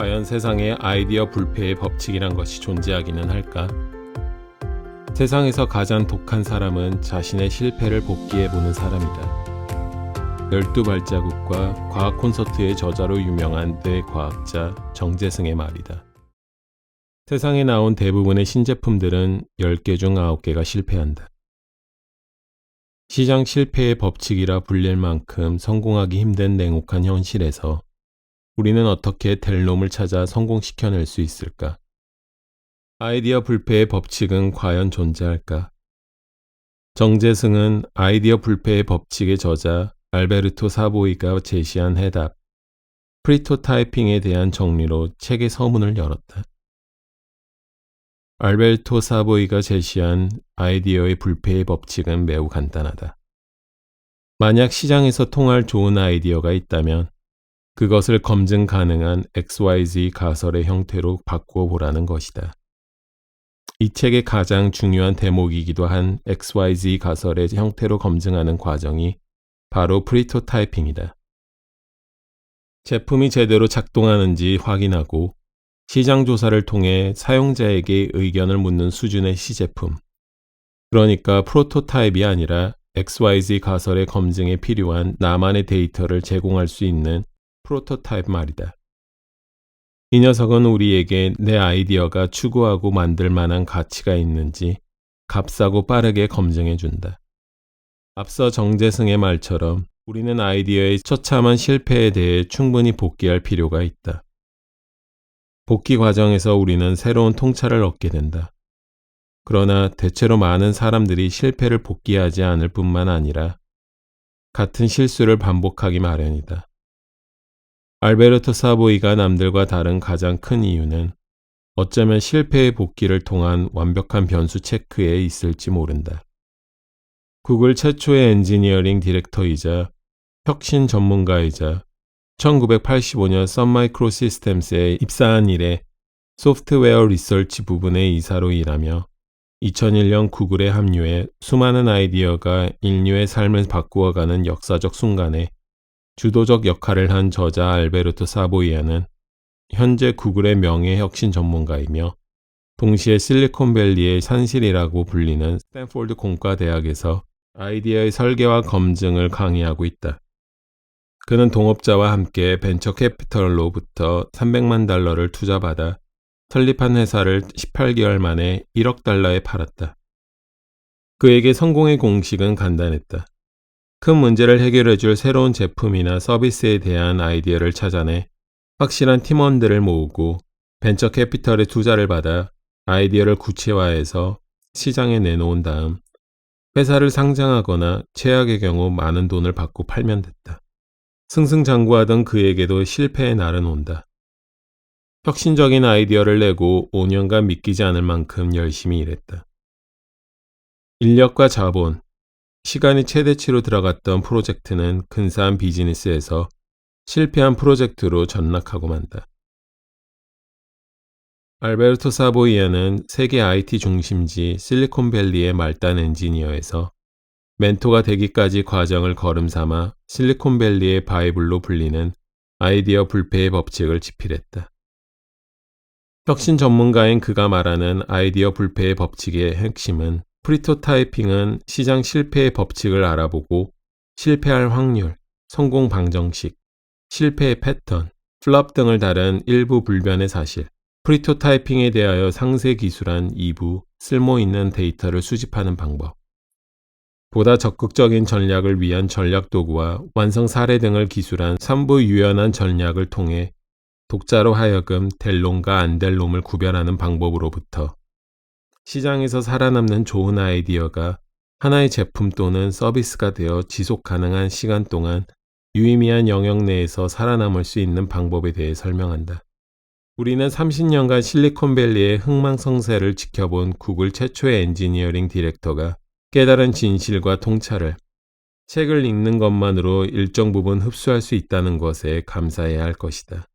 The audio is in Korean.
과연 세상에 아이디어 불패의 법칙이란 것이 존재하기는 할까? 세상에서 가장 독한 사람은 자신의 실패를 복귀해보는 사람이다. 열두 발자국과 과학 콘서트의 저자로 유명한 뇌과학자 정재승의 말이다. 세상에 나온 대부분의 신제품들은 10개 중 9개가 실패한다. 시장 실패의 법칙이라 불릴 만큼 성공하기 힘든 냉혹한 현실에서 우리는 어떻게 될 놈을 찾아 성공시켜낼 수 있을까? 아이디어 불패의 법칙은 과연 존재할까? 정재승은 아이디어 불패의 법칙의 저자 알베르토 사보이가 제시한 해답, 프리토타이핑에 대한 정리로 책의 서문을 열었다. 알베르토 사보이가 제시한 아이디어의 불패의 법칙은 매우 간단하다. 만약 시장에서 통할 좋은 아이디어가 있다면 그것을 검증 가능한 XYZ 가설의 형태로 바꾸어 보라는 것이다. 이 책의 가장 중요한 대목이기도 한 XYZ 가설의 형태로 검증하는 과정이 바로 프리토타이핑이다. 제품이 제대로 작동하는지 확인하고 시장 조사를 통해 사용자에게 의견을 묻는 수준의 시제품. 그러니까 프로토타입이 아니라 XYZ 가설의 검증에 필요한 나만의 데이터를 제공할 수 있는 프로토타입 말이다. 이 녀석은 우리에게 내 아이디어가 추구하고 만들 만한 가치가 있는지 값싸고 빠르게 검증해 준다. 앞서 정재승의 말처럼 우리는 아이디어의 처참한 실패에 대해 충분히 복귀할 필요가 있다. 복귀 과정에서 우리는 새로운 통찰을 얻게 된다. 그러나 대체로 많은 사람들이 실패를 복귀하지 않을 뿐만 아니라 같은 실수를 반복하기 마련이다. 알베르토 사보이가 남들과 다른 가장 큰 이유는 어쩌면 실패의 복귀를 통한 완벽한 변수 체크에 있을지 모른다. 구글 최초의 엔지니어링 디렉터이자 혁신 전문가이자 1985년 썬마이크로 시스템스에 입사한 이래 소프트웨어 리서치 부분의 이사로 일하며 2001년 구글에 합류해 수많은 아이디어가 인류의 삶을 바꾸어가는 역사적 순간에 주도적 역할을 한 저자 알베르토 사보이아는 현재 구글의 명예 혁신 전문가이며 동시에 실리콘밸리의 산실이라고 불리는 스탠포드 공과대학에서 아이디어의 설계와 검증을 강의하고 있다. 그는 동업자와 함께 벤처 캐피털로부터 300만 달러를 투자받아 설립한 회사를 18개월 만에 1억 달러에 팔았다. 그에게 성공의 공식은 간단했다. 큰 문제를 해결해 줄 새로운 제품이나 서비스에 대한 아이디어를 찾아내 확실한 팀원들을 모으고 벤처 캐피털의 투자를 받아 아이디어를 구체화해서 시장에 내놓은 다음 회사를 상장하거나 최악의 경우 많은 돈을 받고 팔면 됐다. 승승장구하던 그에게도 실패의 날은 온다. 혁신적인 아이디어를 내고 5년간 믿기지 않을 만큼 열심히 일했다. 인력과 자본, 시간이 최대치로 들어갔던 프로젝트는 근사한 비즈니스에서 실패한 프로젝트로 전락하고 만다. 알베르토 사보이아는 세계 IT 중심지 실리콘밸리의 말단 엔지니어에서 멘토가 되기까지 과정을 걸음 삼아 실리콘밸리의 바이블로 불리는 아이디어 불패의 법칙을 지필했다. 혁신 전문가인 그가 말하는 아이디어 불패의 법칙의 핵심은 프리토타이핑은 시장 실패의 법칙을 알아보고 실패할 확률, 성공 방정식, 실패의 패턴, 플럽 등을 다룬 일부 불변의 사실, 프리토타이핑에 대하여 상세 기술한 2부 쓸모 있는 데이터를 수집하는 방법, 보다 적극적인 전략을 위한 전략 도구와 완성 사례 등을 기술한 3부 유연한 전략을 통해 독자로 하여금 될 놈과 안될 놈을 구별하는 방법으로부터 시장에서 살아남는 좋은 아이디어가 하나의 제품 또는 서비스가 되어 지속 가능한 시간 동안 유의미한 영역 내에서 살아남을 수 있는 방법에 대해 설명한다. 우리는 30년간 실리콘밸리의 흥망성쇠를 지켜본 구글 최초의 엔지니어링 디렉터가 깨달은 진실과 통찰을 책을 읽는 것만으로 일정 부분 흡수할 수 있다는 것에 감사해야 할 것이다.